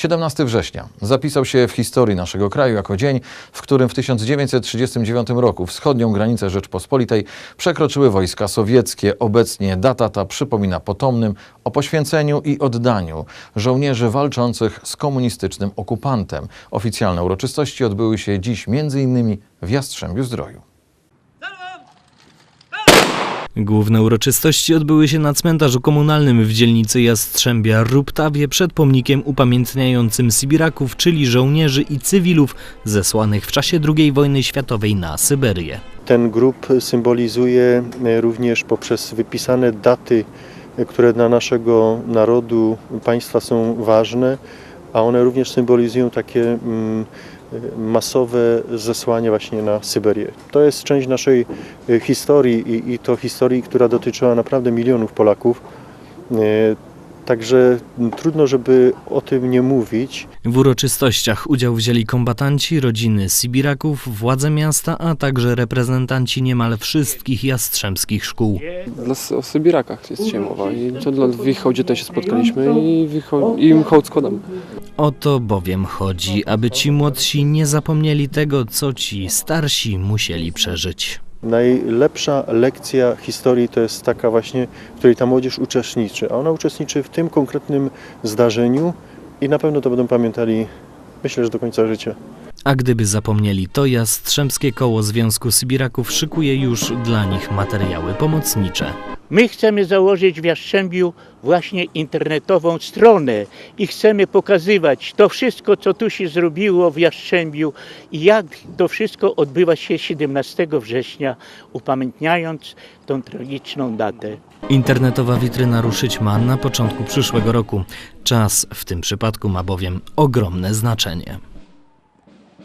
17 września zapisał się w historii naszego kraju jako dzień, w którym w 1939 roku wschodnią granicę Rzeczpospolitej przekroczyły wojska sowieckie. Obecnie data ta przypomina potomnym o poświęceniu i oddaniu żołnierzy walczących z komunistycznym okupantem. Oficjalne uroczystości odbyły się dziś m.in. w Jastrzębiu Zdroju. Główne uroczystości odbyły się na cmentarzu komunalnym w dzielnicy Jastrzębia Ruptawie przed pomnikiem upamiętniającym Sibiraków, czyli żołnierzy i cywilów zesłanych w czasie II wojny światowej na Syberię. Ten grób symbolizuje e, również poprzez wypisane daty, e, które dla naszego narodu, państwa są ważne, a one również symbolizują takie mm, masowe zesłanie właśnie na Syberię. To jest część naszej e, historii i, i to historii, która dotyczyła naprawdę milionów Polaków. E, Także trudno, żeby o tym nie mówić. W uroczystościach udział wzięli kombatanci, rodziny Sibiraków, władze miasta, a także reprezentanci niemal wszystkich jastrzębskich szkół. Dla, o Sybirakach jest dzisiaj mowa i to dla, w ich hołdzie też się spotkaliśmy i, w ich, i im hołd składamy. O to bowiem chodzi, aby ci młodsi nie zapomnieli tego, co ci starsi musieli przeżyć. Najlepsza lekcja historii to jest taka właśnie, w której ta młodzież uczestniczy, a ona uczestniczy w tym konkretnym zdarzeniu i na pewno to będą pamiętali, myślę, że do końca życia. A gdyby zapomnieli, to Jastrzębskie Koło Związku Sybiraków szykuje już dla nich materiały pomocnicze. My chcemy założyć w Jastrzębiu właśnie internetową stronę i chcemy pokazywać to wszystko, co tu się zrobiło w Jastrzębiu i jak to wszystko odbywa się 17 września, upamiętniając tą tragiczną datę. Internetowa witryna ruszyć ma na początku przyszłego roku. Czas w tym przypadku ma bowiem ogromne znaczenie.